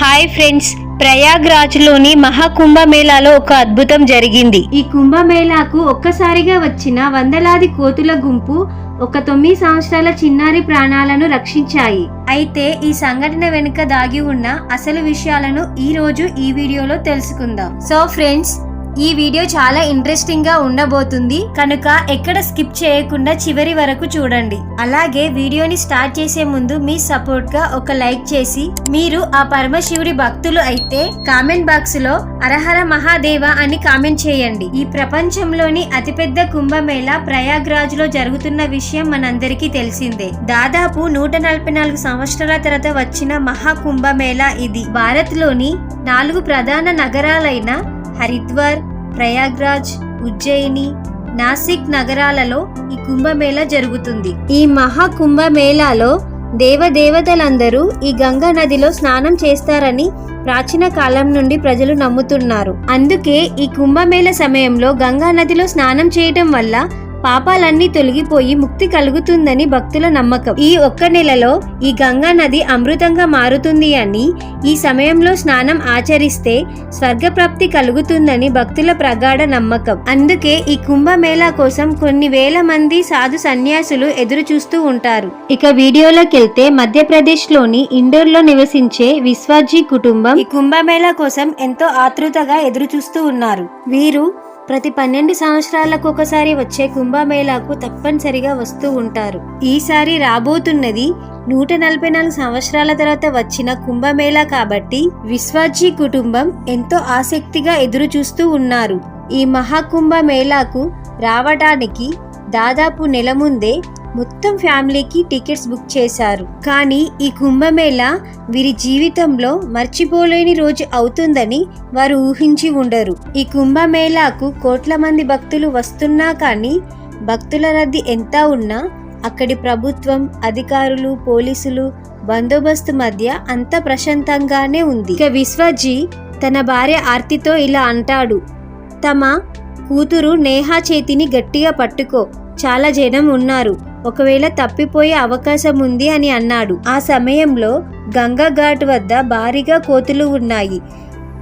Hi friends ప్రయాగ్రాజ్లోని మహాకుంభమేళాలో ఒక అద్భుతం జరిగింది. ఈ కుంభమేళాకు ఒక్కసారిగా వచ్చిన వందలాది కోతుల గుంపు ఒక తొమ్మిది సంవత్సరాల చిన్నారి ప్రాణాలను రక్షించాయి. అయితే ఈ సంఘటన వెనుక దాగి ఉన్న అసలు విషయాలను ఈ రోజు ఈ వీడియోలో తెలుసుకుందాం. సో ఫ్రెండ్స్ ఈ వీడియో చాలా ఇంట్రెస్టింగ్గా ఉండబోతుంది. కనుక ఎక్కడ స్కిప్ చేయకుండా చివరి వరకు చూడండి. అలాగే వీడియోని స్టార్ట్ చేసే ముందు మీ సపోర్ట్గా ఒక లైక్ చేసి మీరు ఆ పరమశివుడి భక్తులు అయితే కామెంట్ బాక్స్లో అరహర మహాదేవ అని కామెంట్ చేయండి. ఈ ప్రపంచంలోని అతిపెద్ద కుంభమేళ ప్రయాగ్రాజ్లో జరుగుతున్న విషయం మనందరికీ తెలిసిందే. దాదాపు నూట నలభై నాలుగు సంవత్సరాల తర్వాత వచ్చిన మహా కుంభమేళ ఇది. భారత్లోని నాలుగు ప్రధాన నగరాలైన హరిద్వార్ ప్రయాగ్రాజ్ ఉజ్జయిని నాసిక్ నగరాలలో ఈ కుంభమేళ జరుగుతుంది. ఈ మహా కుంభమేళాలో దేవదేవతలందరూ ఈ గంగా నదిలో స్నానం చేస్తారని ప్రాచీన కాలం నుండి ప్రజలు నమ్ముతున్నారు. అందుకే ఈ కుంభమేళ సమయంలో గంగా నదిలో స్నానం చేయటం వల్ల పాపాలన్నీ తొలగిపోయి ముక్తి కలుగుతుందని భక్తుల నమ్మకం. ఈ ఒక్క నెలలో ఈ గంగా నది అమృతంగా మారుతుంది అని ఈ సమయంలో స్నానం ఆచరిస్తే స్వర్గప్రాప్తి కలుగుతుందని భక్తుల ప్రగాఢ నమ్మకం. అందుకే ఈ కుంభమేళా కోసం కొన్ని వేల మంది సాధు సన్యాసులు ఎదురు చూస్తూ ఉంటారు. ఇక వీడియోలోకి వెళ్తే మధ్యప్రదేశ్లోని ఇండోర్లో నివసించే విశ్వాజీ కుటుంబం ఈ కుంభమేళా కోసం ఎంతో ఆతృతగా ఎదురు చూస్తూ ఉన్నారు. వీరు ప్రతి పన్నెండు సంవత్సరాలకు ఒకసారి వచ్చే కుంభమేళాకు తప్పనిసరిగా వస్తూ ఉంటారు. ఈసారి రాబోతున్నది నూట నలభై నాలుగు సంవత్సరాల తర్వాత వచ్చిన కుంభమేళా కాబట్టి విశ్వాజీ కుటుంబం ఎంతో ఆసక్తిగా ఎదురు చూస్తూ ఉన్నారు. ఈ మహాకుంభమేళాకు రావడానికి దాదాపు నెల ముందే మొత్తం ఫ్యామిలీకి టికెట్స్ బుక్ చేశారు. కానీ ఈ కుంభమేళ వీరి జీవితంలో మర్చిపోలేని రోజు అవుతుందని వారు ఊహించి ఉండరు. ఈ కుంభమేళాకు కోట్ల మంది భక్తులు వస్తున్నా కానీ భక్తుల రద్దీ ఎంత ఉన్నా అక్కడి ప్రభుత్వం అధికారులు పోలీసులు బందోబస్తు మధ్య అంత ప్రశాంతంగానే ఉంది. ఇక విశ్వజీ తన భార్య ఆర్తితో ఇలా అంటాడు తమ కూతురు నేహా చేతిని గట్టిగా పట్టుకో చాలా జనం ఉన్నారు. ఒకవేళ తప్పిపోయే అవకాశం ఉంది అని అన్నాడు. ఆ సమయంలో గంగా ఘాట్ వద్ద భారీగా కోతులు ఉన్నాయి.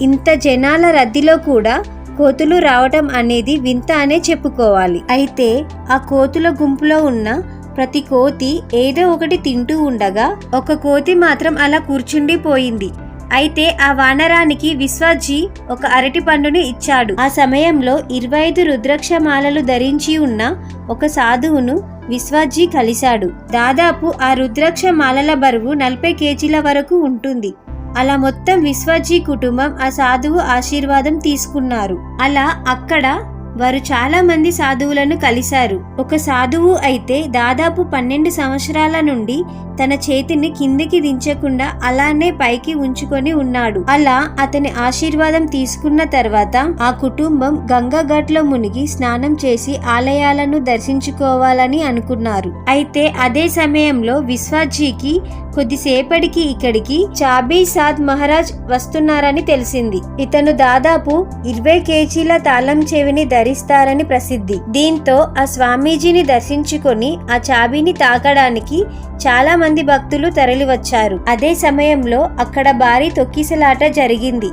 ఇంత జనాల రద్దీలో కూడా కోతులు రావటం అనేది వింత అనే చెప్పుకోవాలి. అయితే ఆ కోతుల గుంపులో ఉన్న ప్రతి కోతి ఏదో ఒకటి తింటూ ఉండగా ఒక కోతి మాత్రం అలా కూర్చుండిపోయింది. అయితే ఆ వానరానికి విశ్వాజీ ఒక అరటి పండును ఇచ్చాడు. ఆ సమయంలో ఇరవై ఐదు రుద్రాక్ష మాలలు ధరించి ఉన్న ఒక సాధువును విశ్వాజీ కలిశాడు. దాదాపు ఆ రుద్రాక్ష మాలల బరువు నలభై కేజీల వరకు ఉంటుంది. అలా మొత్తం విశ్వాజీ కుటుంబం ఆ సాధువు ఆశీర్వాదం తీసుకున్నారు. అలా అక్కడ వారు చాలా మంది సాధువులను కలిశారు. ఒక సాధువు అయితే దాదాపు పన్నెండు సంవత్సరాల నుండి తన చేతిని కిందికి దించకుండా అలానే పైకి ఉంచుకొని ఉన్నాడు. అలా అతని ఆశీర్వాదం తీసుకున్న తర్వాత ఆ కుటుంబం గంగాఘట్లో మునిగి స్నానం చేసి ఆలయాలను దర్శించుకోవాలని అనుకున్నారు. అయితే అదే సమయంలో విశ్వాజీకి కొద్దిసేపటికి ఇక్కడికి చాబీ సాద్ మహారాజ్ వస్తున్నారని తెలిసింది. ఇతను దాదాపు ఇరవై కేజీల తాళం చెవిని ధరిస్తారని ప్రసిద్ధి. దీంతో ఆ స్వామీజీని దర్శించుకొని ఆ చాబీని తాకడానికి చాలా మంది భక్తులు తరలివచ్చారు. అదే సమయంలో అక్కడ భారీ తొక్కిసలాట జరిగింది.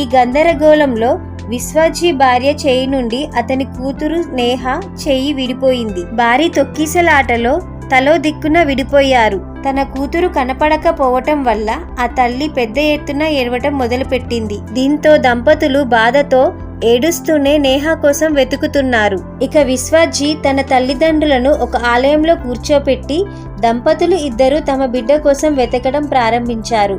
ఈ గందరగోళంలో విశ్వాజీ భార్య చేయి నుండి అతని కూతురు నేహ చేయి విడిపోయింది. భారీ తొక్కిసలాటలో తలో దిక్కున విడిపోయారు. తన కూతురు కనపడకపోవటం వల్ల ఆ తల్లి పెద్ద ఎత్తున ఏడవటం మొదలుపెట్టింది. దీంతో దంపతులు బాధతో ఏడుస్తూనే నేహ కోసం వెతుకుతున్నారు. ఇక విశ్వజీ తన తల్లిదండ్రులను ఒక ఆలయంలో కూర్చోపెట్టి దంపతులు ఇద్దరు తమ బిడ్డ కోసం వెతకడం ప్రారంభించారు.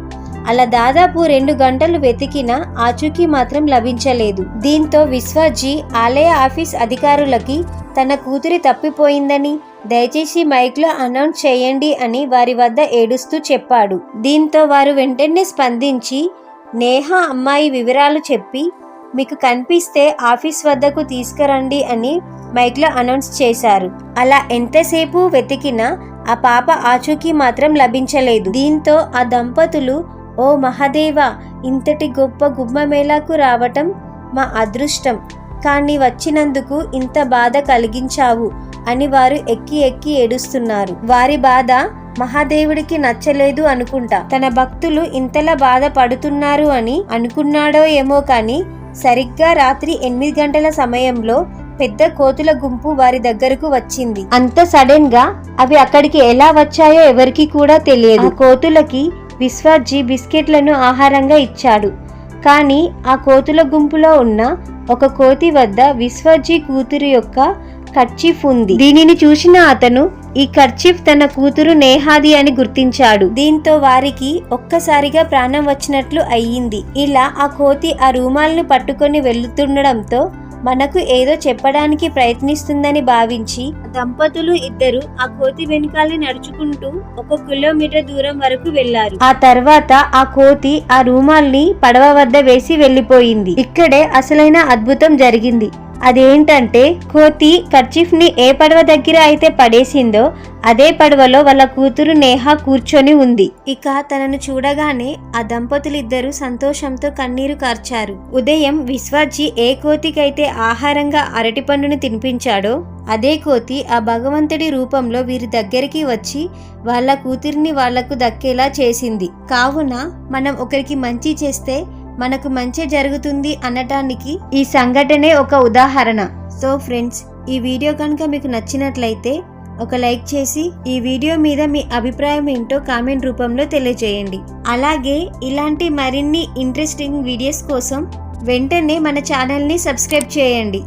అలా దాదాపు రెండు గంటలు వెతికినా ఆచూకీ మాత్రం లభించలేదు. దీంతో విశ్వజీ ఆలయ ఆఫీస్ అధికారులకి తన కూతురి తప్పిపోయిందని దయచేసి మైక్లో అనౌన్స్ చేయండి అని వారి వద్ద ఏడుస్తూ చెప్పాడు. దీంతో వారు వెంటనే స్పందించి నేహ అమ్మాయి వివరాలు చెప్పి మీకు కనిపిస్తే ఆఫీస్ వద్దకు తీసుకురండి అని మైక్లో అనౌన్స్ చేశారు. అలా ఎంతసేపు వెతికినా ఆ పాప ఆచూకీ మాత్రం లభించలేదు. దీంతో ఆ దంపతులు ఓ మహాదేవ ఇంతటి గొప్ప గుమ్మమేళాకు రావటం మా అదృష్టం. కానీ వచ్చినందుకు ఇంత బాధ కలిగించావు అని వారు ఎక్కి ఎక్కి ఏడుస్తున్నారు. వారి బాధ మహాదేవుడికి నచ్చలేదు అనుకుంటా. తన భక్తులు ఇంతలా బాధపడుతున్నారు అని అనుకున్నాడో ఏమో కానీ సరిగ్గా రాత్రి ఎనిమిది గంటల సమయంలో పెద్ద కోతుల గుంపు వారి దగ్గరకు వచ్చింది. అంత సడన్గా అవి అక్కడికి ఎలా వచ్చాయో ఎవరికి కూడా తెలియదు. కోతులకి విశ్వాజీ బిస్కెట్లను ఆహారంగా ఇచ్చాడు. కానీ ఆ కోతుల గుంపులో ఉన్న ఒక కోతి వద్ద విశ్వజీ కూతురు యొక్క కర్చీఫ్ ఉంది. దీనిని చూసిన అతను ఈ కర్చీఫ్ తన కూతురు నేహాది అని గుర్తించాడు. దీంతో వారికి ఒక్కసారిగా ప్రాణం వచ్చినట్లు అయ్యింది. ఇలా ఆ కోతి ఆ రూమాలను పట్టుకొని వెళ్తుండడంతో మనకు ఏదో చెప్పడానికి ప్రయత్నిస్తుందని భావించి దంపతులు ఇద్దరు ఆ కోతి వెనకాలే నడుచుకుంటూ ఒక కిలోమీటర్ దూరం వరకు వెళ్ళారు ఆ తర్వాత ఆ కోతి ఆ రూమాల్ని పడవ వద్ద వేసి వెళ్ళిపోయింది ఇక్కడే అసలైన అద్భుతం జరిగింది. అదేంటంటే కోతి కర్చీఫ్ని ఏ పడవ దగ్గర అయితే పడేసిందో అదే పడవలో వాళ్ళ కూతురు నేహ కూర్చొని ఉంది. ఇక తనను చూడగానే ఆ దంపతులిద్దరూ సంతోషంతో కన్నీరు కార్చారు. ఉదయం విశ్వాజీ ఏ కోతికైతే ఆహారంగా అరటిపండును తినిపించాడో అదే కోతి ఆ భగవంతుడి రూపంలో వీరి దగ్గరికి వచ్చి వాళ్ళ కూతురిని వాళ్ళకు దక్కేలా చేసింది. కావున మనం ఒకరికి మంచి చేస్తే మనకు మంచి జరుగుతుంది అనటానికి ఈ సంఘటనే ఒక ఉదాహరణ. సో ఫ్రెండ్స్ ఈ వీడియో కనుక మీకు నచ్చినట్లయితే ఒక లైక్ చేసి ఈ వీడియో మీద మీ అభిప్రాయం ఏంటో కామెంట్ రూపంలో తెలియజేయండి. అలాగే ఇలాంటి మరిన్ని ఇంట్రెస్టింగ్ వీడియోస్ కోసం వెంటనే మన ఛానల్ని సబ్స్క్రైబ్ చేయండి.